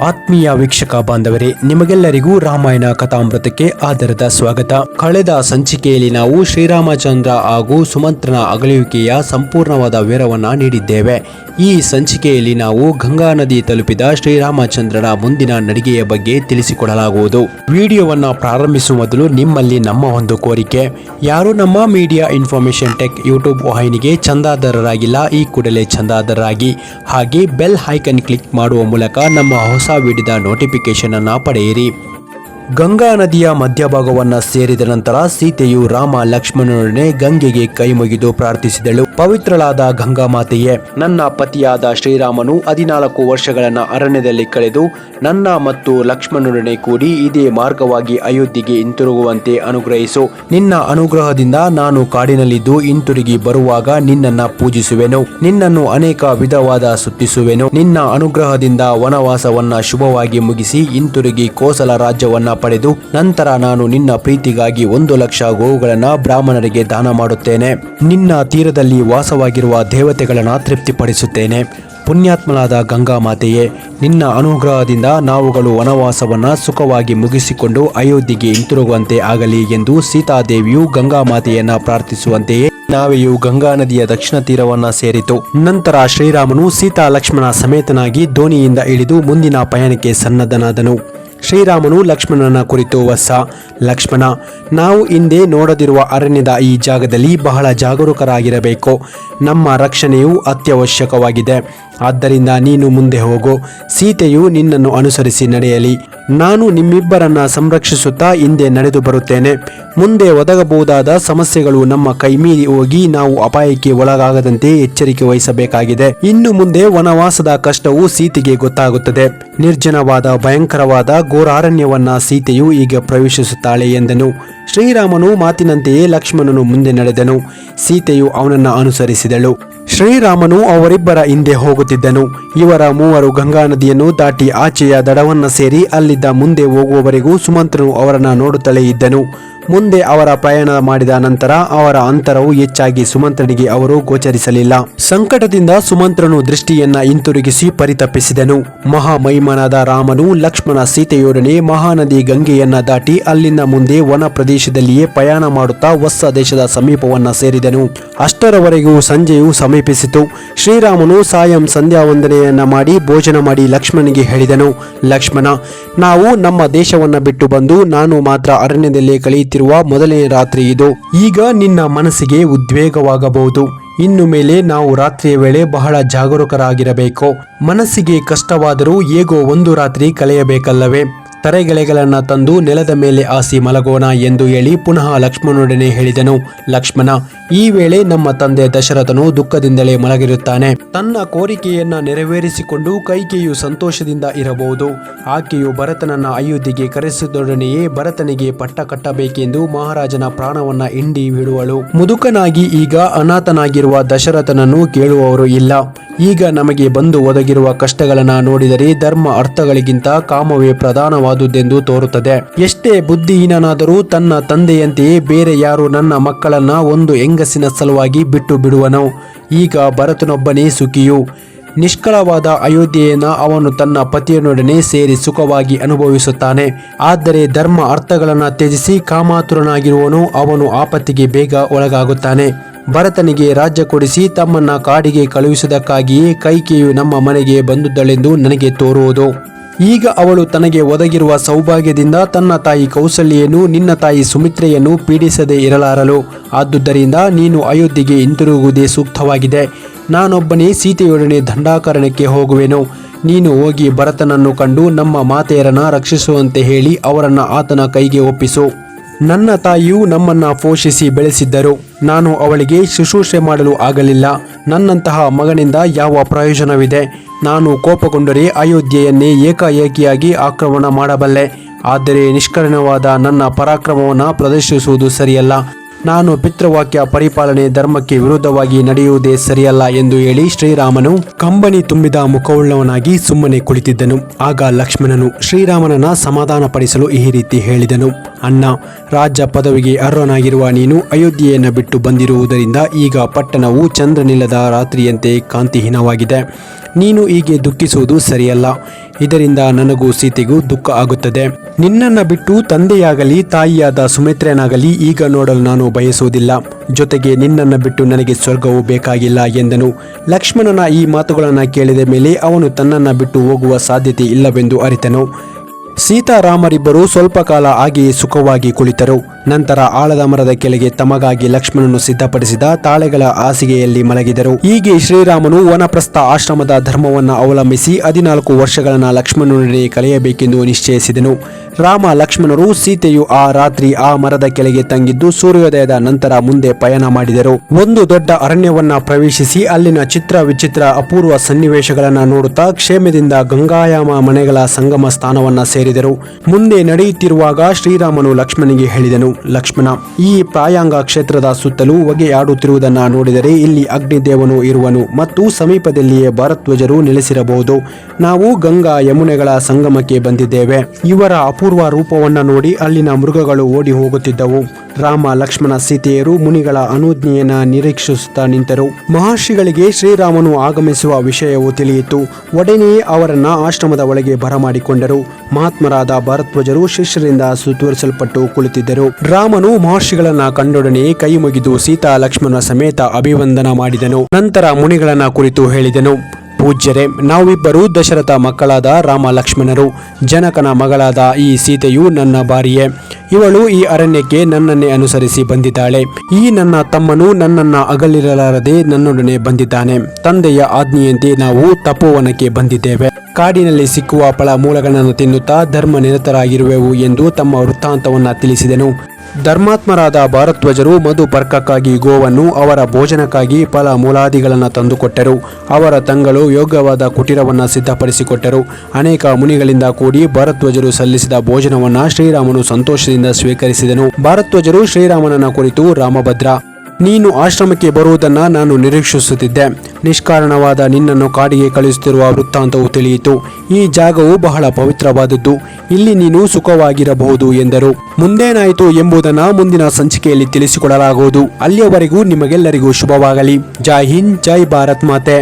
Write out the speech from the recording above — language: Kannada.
ಆತ್ಮೀಯ ವೀಕ್ಷಕ ಬಾಂಧವರೇ, ನಿಮಗೆಲ್ಲರಿಗೂ ರಾಮಾಯಣ ಕಥಾಮೃತಕ್ಕೆ ಆಧಾರದ ಸ್ವಾಗತ. ಕಳೆದ ಸಂಚಿಕೆಯಲ್ಲಿ ನಾವು ಶ್ರೀರಾಮಚಂದ್ರ ಹಾಗೂ ಸುಮಂತ್ರನ ಅಗಲುವಿಕೆಯ ಸಂಪೂರ್ಣವಾದ ವಿವರವನ್ನ ನೀಡಿದ್ದೇವೆ. ಈ ಸಂಚಿಕೆಯಲ್ಲಿ ನಾವು ಗಂಗಾ ನದಿ ತಲುಪಿದ ಶ್ರೀರಾಮಚಂದ್ರನ ಮುಂದಿನ ನಡಿಗೆಯ ಬಗ್ಗೆ ತಿಳಿಸಿಕೊಡಲಾಗುವುದು. ವಿಡಿಯೋವನ್ನ ಪ್ರಾರಂಭಿಸುವ ಮೊದಲು ನಿಮ್ಮಲ್ಲಿ ನಮ್ಮ ಒಂದು ಕೋರಿಕೆ. ಯಾರು ನಮ್ಮ ಮೀಡಿಯಾ ಇನ್ಫಾರ್ಮೇಶನ್ ಟೆಕ್ ಯೂಟ್ಯೂಬ್ ವಾಹಿನಿಗೆ ಚಂದಾದಾರರಾಗಿಲ್ಲ ಈ ಕೂಡಲೇ ಚಂದಾದಾರರಾಗಿ ಹಾಗೆ ಬೆಲ್ ಐಕನ್ ಕ್ಲಿಕ್ ಮಾಡುವ ಮೂಲಕ ನಮ್ಮ ಹೊಸ ವಿಡಿದ ನೋಟಿಫಿಕೇಶನ್ ಅನ್ನು ಪಡೆಯಿರಿ. ಗಂಗಾ ನದಿಯ ಮಧ್ಯಭಾಗವನ್ನ ಸೇರಿದ ನಂತರ ಸೀತೆಯು ರಾಮ ಲಕ್ಷ್ಮಣನೊಡನೆ ಗಂಗೆಗೆ ಕೈ ಮುಗಿದು ಪ್ರಾರ್ಥಿಸಿದಳು. ಪವಿತ್ರಳಾದ ಗಂಗಾ ಮಾತೆಯೇ, ನನ್ನ ಪತಿಯಾದ ಶ್ರೀರಾಮನು ಹದಿನಾಲ್ಕು ವರ್ಷಗಳನ್ನ ಅರಣ್ಯದಲ್ಲಿ ಕಳೆದು ನನ್ನ ಮತ್ತು ಲಕ್ಷ್ಮಣನೊಡನೆ ಕೂಡಿ ಇದೇ ಮಾರ್ಗವಾಗಿ ಅಯೋಧ್ಯೆಗೆ ಹಿಂತಿರುಗುವಂತೆ ಅನುಗ್ರಹಿಸು. ನಿನ್ನ ಅನುಗ್ರಹದಿಂದ ನಾನು ಕಾಡಿನಲ್ಲಿದ್ದು ಹಿಂತಿರುಗಿ ಬರುವಾಗ ನಿನ್ನನ್ನ ಪೂಜಿಸುವೆನು. ನಿನ್ನನ್ನು ಅನೇಕ ವಿಧವಾದ ಸುತ್ತಿಸುವೆನು. ನಿನ್ನ ಅನುಗ್ರಹದಿಂದ ವನವಾಸವನ್ನ ಶುಭವಾಗಿ ಮುಗಿಸಿ ಹಿಂತಿರುಗಿ ಕೋಸಲ ರಾಜ್ಯವನ್ನ ಪಡೆದು ನಂತರ ನಾನು ನಿನ್ನ ಪ್ರೀತಿಗಾಗಿ ಒಂದು ಲಕ್ಷ ಗೋವುಗಳನ್ನ ಬ್ರಾಹ್ಮಣರಿಗೆ ದಾನ ಮಾಡುತ್ತೇನೆ. ನಿನ್ನ ತೀರದಲ್ಲಿ ವಾಸವಾಗಿರುವ ದೇವತೆಗಳನ್ನ ತೃಪ್ತಿಪಡಿಸುತ್ತೇನೆ. ಪುಣ್ಯಾತ್ಮನಾದ ಗಂಗಾ ಮಾತೆಯೇ, ನಿನ್ನ ಅನುಗ್ರಹದಿಂದ ನಾವುಗಳು ವನವಾಸವನ್ನ ಸುಖವಾಗಿ ಮುಗಿಸಿಕೊಂಡು ಅಯೋಧ್ಯೆಗೆ ಹಿಂತಿರುಗುವಂತೆ ಆಗಲಿ ಎಂದು ಸೀತಾದೇವಿಯು ಗಂಗಾ ಮಾತೆಯನ್ನ ಪ್ರಾರ್ಥಿಸುವಂತೆಯೇ ನಾವೆಯು ಗಂಗಾ ನದಿಯ ದಕ್ಷಿಣ ತೀರವನ್ನ ಸೇರಿತು. ನಂತರ ಶ್ರೀರಾಮನು ಸೀತಾ ಲಕ್ಷ್ಮಣ ಸಮೇತನಾಗಿ ದೋಣಿಯಿಂದ ಇಳಿದು ಮುಂದಿನ ಪಯಣಕ್ಕೆ ಸನ್ನದ್ಧನಾದನು. ಶ್ರೀರಾಮನು ಲಕ್ಷ್ಮಣನ ಕುರಿತು ವಸ್ಸ, ಲಕ್ಷ್ಮಣ, ನಾವು ಹಿಂದೆ ನೋಡದಿರುವ ಅರಣ್ಯದ ಈ ಜಾಗದಲ್ಲಿ ಬಹಳ ಜಾಗರೂಕರಾಗಿರಬೇಕು. ನಮ್ಮ ರಕ್ಷಣೆಯು ಅತ್ಯವಶ್ಯಕವಾಗಿದೆ. ಆದ್ದರಿಂದ ನೀನು ಮುಂದೆ ಹೋಗು. ಸೀತೆಯು ನಿನ್ನನ್ನು ಅನುಸರಿಸಿ ನಡೆಯಲಿ. ನಾನು ನಿಮ್ಮಿಬ್ಬರನ್ನ ಸಂರಕ್ಷಿಸುತ್ತಾ ಹಿಂದೆ ನಡೆದು ಬರುತ್ತೇನೆ. ಮುಂದೆ ಒದಗಬಹುದಾದ ಸಮಸ್ಯೆಗಳು ನಮ್ಮ ಕೈಮೀರಿ ಹೋಗಿ ನಾವು ಅಪಾಯಕ್ಕೆ ಒಳಗಾಗದಂತೆ ಎಚ್ಚರಿಕೆ ವಹಿಸಬೇಕಾಗಿದೆ. ಇನ್ನು ಮುಂದೆ ವನವಾಸದ ಕಷ್ಟವು ಸೀತೆಗೆ ಗೊತ್ತಾಗುತ್ತದೆ. ನಿರ್ಜನವಾದ ಭಯಂಕರವಾದ ಘೋರಾರಣ್ಯವನ್ನ ಸೀತೆಯು ಈಗ ಪ್ರವೇಶಿಸುತ್ತಾಳೆ ಎಂದನು. ಶ್ರೀರಾಮನು ಮಾತಿನಂತೆಯೇ ಲಕ್ಷ್ಮಣನು ಮುಂದೆ ನಡೆದನು. ಸೀತೆಯು ಅವನನ್ನ ಅನುಸರಿಸಿದಳು. ಶ್ರೀರಾಮನು ಅವರಿಬ್ಬರ ಹಿಂದೆ ಹೋಗುತ್ತಿದ್ದನು. ಇವರ ಮೂವರು ಗಂಗಾ ನದಿಯನ್ನು ದಾಟಿ ಆಚೆಯ ದಡವನ್ನ ಸೇರಿ ಅಲ್ಲಿದ್ದ ಮುಂದೆ ಹೋಗುವವರೆಗೂ ಸುಮಂತ್ರನು ಅವರನ್ನ ನೋಡುತ್ತಲೇ ಇದ್ದನು. ಮುಂದೆ ಅವರ ಪ್ರಯಾಣ ಮಾಡಿದ ನಂತರ ಅವರ ಅಂತರವು ಹೆಚ್ಚಾಗಿ ಸುಮಂತ್ರನಿಗೆ ಅವರು ಗೋಚರಿಸಲಿಲ್ಲ. ಸಂಕಟದಿಂದ ಸುಮಂತ್ರನು ದೃಷ್ಟಿಯನ್ನ ಹಿಂತಿರುಗಿಸಿ ಪರಿತಪ್ಪಿಸಿದನು ಮಹಾಮೈಮನಾದ ರಾಮನು ಲಕ್ಷ್ಮಣ ಸೀತೆಯೊಡನೆ ಮಹಾನದಿ ಗಂಗೆಯನ್ನ ದಾಟಿ ಅಲ್ಲಿಂದ ಮುಂದೆ ವನ ಪ್ರದೇಶದಲ್ಲಿಯೇ ಪ್ರಯಾಣ ಮಾಡುತ್ತಾ ಹೊಸ ದೇಶದ ಸಮೀಪವನ್ನ ಸೇರಿದನು. ಅಷ್ಟರವರೆಗೂ ಸಂಜೆಯು ಸಮೀಪಿಸಿತು. ಶ್ರೀರಾಮನು ಸಾಯಂ ಸಂಧ್ಯಾ ವಂದನೆಯನ್ನ ಮಾಡಿ ಭೋಜನ ಮಾಡಿ ಲಕ್ಷ್ಮಣನಿಗೆ ಹೇಳಿದನು. ಲಕ್ಷ್ಮಣ, ನಾವು ನಮ್ಮ ದೇಶವನ್ನ ಬಿಟ್ಟು ಬಂದು ನಾನು ಮಾತ್ರ ಅರಣ್ಯದಲ್ಲಿ ಅರಣ್ಯದಲ್ಲೇ ಕಳೆಯುತ್ತಿರುವ ಮೊದಲನೇ ರಾತ್ರಿ ಇದು. ಈಗ ನಿನ್ನ ಮನಸ್ಸಿಗೆ ಉದ್ವೇಗವಾಗಬಹುದು. ಇನ್ನು ಮೇಲೆ ನಾವು ರಾತ್ರಿಯ ವೇಳೆ ಬಹಳ ಜಾಗರೂಕರಾಗಿರಬೇಕು. ಮನಸ್ಸಿಗೆ ಕಷ್ಟವಾದರೂ ಹೇಗೋ ಒಂದು ರಾತ್ರಿ ಕಳೆಯಬೇಕಲ್ಲವೇ. ತರೆಗೆಳೆಗಳನ್ನ ತಂದು ನೆಲದ ಮೇಲೆ ಆಸಿ ಮಲಗೋಣ ಎಂದು ಹೇಳಿ ಪುನಃ ಲಕ್ಷ್ಮಣನೊಡನೆ ಹೇಳಿದನು. ಲಕ್ಷ್ಮಣ, ಈ ವೇಳೆ ನಮ್ಮ ತಂದೆ ದಶರಥನು ದುಃಖದಿಂದಲೇ ಮಲಗಿರುತ್ತಾನೆ. ತನ್ನ ಕೋರಿಕೆಯನ್ನ ನೆರವೇರಿಸಿಕೊಂಡು ಕೈಕೆಯು ಸಂತೋಷದಿಂದ ಇರಬಹುದು. ಆಕೆಯು ಭರತನನ್ನ ಅಯೋಧ್ಯೆಗೆ ಕರೆಸಿದೊಡನೆಯೇ ಭರತನಿಗೆ ಪಟ್ಟ ಕಟ್ಟಬೇಕೆಂದು ಮಹಾರಾಜನ ಪ್ರಾಣವನ್ನ ಹಿಂಡಿ ಬಿಡುವಳು. ಮುದುಕನಾಗಿ ಈಗ ಅನಾಥನಾಗಿರುವ ದಶರಥನನ್ನು ಕೇಳುವವರು ಇಲ್ಲ. ಈಗ ನಮಗೆ ಬಂದು ಒದಗಿರುವ ಕಷ್ಟಗಳನ್ನ ನೋಡಿದರೆ ಧರ್ಮ ಅರ್ಥಗಳಿಗಿಂತ ಕಾಮವೇ ಪ್ರಧಾನವಾದುದೆಂದು ತೋರುತ್ತದೆ. ಎಷ್ಟೇ ಬುದ್ಧಿಹೀನನಾದರೂ ತನ್ನ ತಂದೆಯಂತೆಯೇ ಬೇರೆ ಯಾರು ನನ್ನ ಮಕ್ಕಳನ್ನ ಒಂದು ಹೆಂಗಸಿನ ಸಲುವಾಗಿ ಬಿಟ್ಟು ಬಿಡುವನು. ಈಗ ಭರತನೊಬ್ಬನೇ ಸುಖಿಯು. ನಿಷ್ಕಳವಾದ ಅಯೋಧ್ಯೆಯನ್ನ ಅವನು ತನ್ನ ಪತಿಯನೊಡನೆ ಸೇರಿ ಸುಖವಾಗಿ ಅನುಭವಿಸುತ್ತಾನೆ. ಆದರೆ ಧರ್ಮ ಅರ್ಥಗಳನ್ನು ತ್ಯಜಿಸಿ ಕಾಮಾತುರನಾಗಿರುವನು ಅವನು ಆಪತ್ತಿಗೆ ಬೇಗ ಒಳಗಾಗುತ್ತಾನೆ. ಭರತನಿಗೆ ರಾಜ್ಯ ಕೊಡಿಸಿ ತಮ್ಮನ್ನ ಕಾಡಿಗೆ ಕಳುಹಿಸುವುದಕ್ಕಾಗಿಯೇ ಕೈಕೆಯು ನಮ್ಮ ಮನೆಗೆ ಬಂದುದಳೆಂದು ನನಗೆ ತೋರುವುದು. ಈಗ ಅವಳು ತನಗೆ ಒದಗಿರುವ ಸೌಭಾಗ್ಯದಿಂದ ತನ್ನ ತಾಯಿ ಕೌಸಲ್ಯನು ನಿನ್ನ ತಾಯಿ ಸುಮಿತ್ರೆಯನ್ನು ಪೀಡಿಸದೆ ಇರಲಾರಲು. ಆದುದರಿಂದ ನೀನು ಅಯೋಧ್ಯೆಗೆ ಹಿಂತಿರುಗುವುದೇ ಸೂಕ್ತವಾಗಿದೆ. ನಾನೊಬ್ಬನೇ ಸೀತೆಯೊಡನೆ ದಂಡಾಕರಣಕ್ಕೆ ಹೋಗುವೆನು. ನೀನು ಹೋಗಿ ಭರತನನ್ನು ಕಂಡು ನಮ್ಮ ಮಾತೆಯರನ್ನ ರಕ್ಷಿಸುವಂತೆ ಹೇಳಿ ಅವರನ್ನು ಆತನ ಕೈಗೆ ಒಪ್ಪಿಸು. ನನ್ನ ತಾಯಿಯು ನಮ್ಮನ್ನ ಪೋಷಿಸಿ ಬೆಳೆಸಿದ್ದರು. ನಾನು ಅವಳಿಗೆ ಶುಶ್ರೂಷೆ ಮಾಡಲು ಆಗಲಿಲ್ಲ. ನನ್ನಂತಹ ಮಗನಿಂದ ಯಾವ ಪ್ರಯೋಜನವಿದೆ? ನಾನು ಕೋಪಗೊಂಡರೆ ಅಯೋಧ್ಯೆಯನ್ನೇ ಏಕಾಏಕಿಯಾಗಿ ಆಕ್ರಮಣ ಮಾಡಬಲ್ಲೆ. ಆದರೆ ನಿಷ್ಕರಣವಾದ ನನ್ನ ಪರಾಕ್ರಮವನ್ನು ಪ್ರದರ್ಶಿಸುವುದು ಸರಿಯಲ್ಲ. ನಾನು ಪಿತೃವಾಕ್ಯ ಪರಿಪಾಲನೆ ಧರ್ಮಕ್ಕೆ ವಿರುದ್ಧವಾಗಿ ನಡೆಯುವುದೇ ಸರಿಯಲ್ಲ ಎಂದು ಹೇಳಿ ಶ್ರೀರಾಮನು ಕಂಬನಿ ತುಂಬಿದ ಮುಖವುಳ್ಳವನಾಗಿ ಸುಮ್ಮನೆ ಕುಳಿತಿದ್ದನು. ಆಗ ಲಕ್ಷ್ಮಣನು ಶ್ರೀರಾಮನನ್ನ ಸಮಾಧಾನಪಡಿಸಲು ಈ ರೀತಿ ಹೇಳಿದನು. ಅಣ್ಣ, ರಾಜ್ಯ ಪದವಿಗೆ ಅರ್ಹನಾಗಿರುವ ನೀನು ಅಯೋಧ್ಯೆಯನ್ನು ಬಿಟ್ಟು ಬಂದಿರುವುದರಿಂದ ಈಗ ಪಟ್ಟಣವು ಚಂದ್ರನಿಲ್ಲದ ರಾತ್ರಿಯಂತೆ ಕಾಂತಿಹೀನವಾಗಿದೆ. ನೀನು ಹೀಗೆ ದುಃಖಿಸುವುದು ಸರಿಯಲ್ಲ. ಇದರಿಂದ ನನಗೂ ಸೀತೆಗೂ ದುಃಖ ಆಗುತ್ತದೆ. ನಿನ್ನನ್ನು ಬಿಟ್ಟು ತಂದೆಯಾಗಲಿ, ತಾಯಿಯಾದ ಸುಮಿತ್ರೆಯನಾಗಲಿ ಈಗ ನೋಡಲು ನಾನು ಬಯಸುವುದಿಲ್ಲ. ಜೊತೆಗೆ ನಿನ್ನನ್ನು ಬಿಟ್ಟು ನನಗೆ ಸ್ವರ್ಗವು ಬೇಕಾಗಿಲ್ಲ ಎಂದನು. ಲಕ್ಷ್ಮಣನ ಈ ಮಾತುಗಳನ್ನು ಕೇಳಿದ ಮೇಲೆ ಅವನು ತನ್ನನ್ನು ಬಿಟ್ಟು ಹೋಗುವ ಸಾಧ್ಯತೆ ಇಲ್ಲವೆಂದು ಅರಿತನು. ಸೀತಾರಾಮರಿಬ್ಬರು ಸ್ವಲ್ಪ ಕಾಲ ಹಾಗೆಯೇ ಸುಖವಾಗಿ ಕುಳಿತರು. ನಂತರ ಆಳದ ಮರದ ಕೆಳಗೆ ತಮಗಾಗಿ ಲಕ್ಷ್ಮಣನು ಸಿದ್ಧಪಡಿಸಿದ ತಾಳೆಗಳ ಹಾಸಿಗೆಯಲ್ಲಿ ಮಲಗಿದರು. ಹೀಗೆ ಶ್ರೀರಾಮನು ವನಪ್ರಸ್ಥ ಆಶ್ರಮದ ಧರ್ಮವನ್ನು ಅವಲಂಬಿಸಿ ಹದಿನಾಲ್ಕು ವರ್ಷಗಳನ್ನ ಲಕ್ಷ್ಮಣನೊಡನೆ ಕಳೆಯಬೇಕೆಂದು ನಿಶ್ಚಯಿಸಿದನು. ರಾಮ ಲಕ್ಷ್ಮಣರು ಸೀತೆಯು ಆ ರಾತ್ರಿ ಆ ಮರದ ಕೆಳಗೆ ತಂಗಿದ್ದು ಸೂರ್ಯೋದಯದ ನಂತರ ಮುಂದೆ ಪಯಣ ಮಾಡಿದರು. ಒಂದು ದೊಡ್ಡ ಅರಣ್ಯವನ್ನ ಪ್ರವೇಶಿಸಿ ಅಲ್ಲಿನ ಚಿತ್ರ ವಿಚಿತ್ರ ಅಪೂರ್ವ ಸನ್ನಿವೇಶಗಳನ್ನ ನೋಡುತ್ತಾ ಕ್ಷೇಮದಿಂದ ಗಂಗಾಯಾಮ ಮನೆಗಳ ಸಂಗಮ ಸ್ಥಾನವನ್ನ ಸೇರಿದರು. ಮುಂದೆ ನಡೆಯುತ್ತಿರುವಾಗ ಶ್ರೀರಾಮನು ಲಕ್ಷ್ಮಣಿಗೆ ಹೇಳಿದನು ಲಕ್ಷ್ಮಣ. ಈ ಪ್ರಾಯಾಂಗ ಕ್ಷೇತ್ರದ ಸುತ್ತಲೂ ಹೊಗೆಯಾಡುತ್ತಿರುವುದನ್ನು ನೋಡಿದರೆ ಇಲ್ಲಿ ಅಗ್ನಿದೇವನು ಇರುವನು ಮತ್ತು ಸಮೀಪದಲ್ಲಿಯೇ ಭಾರತ್ವಜರು ನೆಲೆಸಿರಬಹುದು. ನಾವು ಗಂಗಾ ಯಮುನೆಗಳ ಸಂಗಮಕ್ಕೆ ಬಂದಿದ್ದೇವೆ. ಇವರ ಅಪೂರ್ವ ರೂಪವನ್ನು ನೋಡಿ ಅಲ್ಲಿನ ಮೃಗಗಳು ಓಡಿ ಹೋಗುತ್ತಿದ್ದವು. ರಾಮ, ಲಕ್ಷ್ಮಣ, ಸೀತೆಯರು ಮುನಿಗಳ ಅನುಜ್ಞೆಯನ್ನ ನಿರೀಕ್ಷಿಸುತ್ತಾ ನಿಂತರು. ಮಹರ್ಷಿಗಳಿಗೆ ಶ್ರೀರಾಮನು ಆಗಮಿಸುವ ವಿಷಯವು ತಿಳಿಯಿತು. ಒಡನೆಯೇ ಅವರನ್ನ ಆಶ್ರಮದ ಒಳಗೆ ಬರಮಾಡಿಕೊಂಡರು. ಮಹಾತ್ಮರಾದ ಭಾರತ್ವಜರು ಶಿಷ್ಯರಿಂದ ಸುತ್ತುವರಿಸಲ್ಪಟ್ಟು ಕುಳಿತಿದ್ದರು. ರಾಮನು ಮಹರ್ಷಿಗಳನ್ನ ಕಂಡೊಡನೆ ಕೈ ಮುಗಿದು ಸೀತಾ ಲಕ್ಷ್ಮಣ ಸಮೇತ ಅಭಿವಂದನ ಮಾಡಿದನು. ನಂತರ ಮುನಿಗಳನ್ನ ಕುರಿತು ಹೇಳಿದನು. ಪೂಜ್ಯರೇ, ನಾವಿಬ್ಬರು ದಶರಥ ಮಕ್ಕಳಾದ ರಾಮ ಲಕ್ಷ್ಮಣರು. ಜನಕನ ಮಗಳಾದ ಈ ಸೀತೆಯು ನನ್ನ ಭಾರಿಯೇ ಇವಳು ಈ ಅರಣ್ಯಕ್ಕೆ ನನ್ನನ್ನೇ ಅನುಸರಿಸಿ ಬಂದಿದ್ದಾಳೆ. ಈ ನನ್ನ ತಮ್ಮನು ನನ್ನನ್ನ ಅಗಲಿರಲಾರದೆ ನನ್ನೊಡನೆ ಬಂದಿದ್ದಾನೆ. ತಂದೆಯ ಆಜ್ಞೆಯಂತೆ ನಾವು ತಪೋವನಕ್ಕೆ ಬಂದಿದ್ದೇವೆ. ಕಾಡಿನಲ್ಲಿ ಸಿಕ್ಕುವ ಫಲ ಮೂಲಗಳನ್ನು ತಿನ್ನುತ್ತಾ ಧರ್ಮ ನಿರತರಾಗಿರುವೆವು ಎಂದು ತಮ್ಮ ವೃತ್ತಾಂತವನ್ನು ತಿಳಿಸಿದನು. ಧರ್ಮಾತ್ಮರಾದ ಭಾರತ್ವಜರು ಮಧು ಪರ್ಕಕ್ಕಾಗಿ ಗೋವನ್ನು ಅವರ ಭೋಜನಕ್ಕಾಗಿ ಫಲ ಮೂಲಾದಿಗಳನ್ನು ತಂದುಕೊಟ್ಟರು. ಅವರ ತಂಗಳು ಯೋಗ್ಯವಾದ ಕುಟೀರವನ್ನು ಸಿದ್ಧಪಡಿಸಿಕೊಟ್ಟರು. ಅನೇಕ ಮುನಿಗಳಿಂದ ಕೂಡಿ ಭಾರತ್ವಜರು ಸಲ್ಲಿಸಿದ ಭೋಜನವನ್ನು ಶ್ರೀರಾಮನು ಸಂತೋಷದಿಂದ ಸ್ವೀಕರಿಸಿದನು. ಭಾರತ್ವಜರು ಶ್ರೀರಾಮನನ್ನ ಕುರಿತು ರಾಮಭದ್ರ. ನೀನು ಆಶ್ರಮಕ್ಕೆ ಬರುವುದನ್ನು ನಾನು ನಿರೀಕ್ಷಿಸುತ್ತಿದ್ದೆ. ನಿಷ್ಕಾರಣವಾದ ನಿನ್ನನ್ನು ಕಾಡಿಗೆ ಕಳಿಸುತ್ತಿರುವ ವೃತ್ತಾಂತವು ತಿಳಿಯಿತು. ಈ ಜಾಗವು ಬಹಳ ಪವಿತ್ರವಾದದ್ದು. ಇಲ್ಲಿ ನೀನು ಸುಖವಾಗಿರಬಹುದು ಎಂದರು. ಮುಂದೇನಾಯಿತು ಎಂಬುದನ್ನು ಮುಂದಿನ ಸಂಚಿಕೆಯಲ್ಲಿ ತಿಳಿಸಿಕೊಡಲಾಗುವುದು. ಅಲ್ಲಿಯವರೆಗೂ ನಿಮಗೆಲ್ಲರಿಗೂ ಶುಭವಾಗಲಿ. ಜೈ ಹಿಂದ್, ಜೈ ಭಾರತ್ ಮಾತೆ.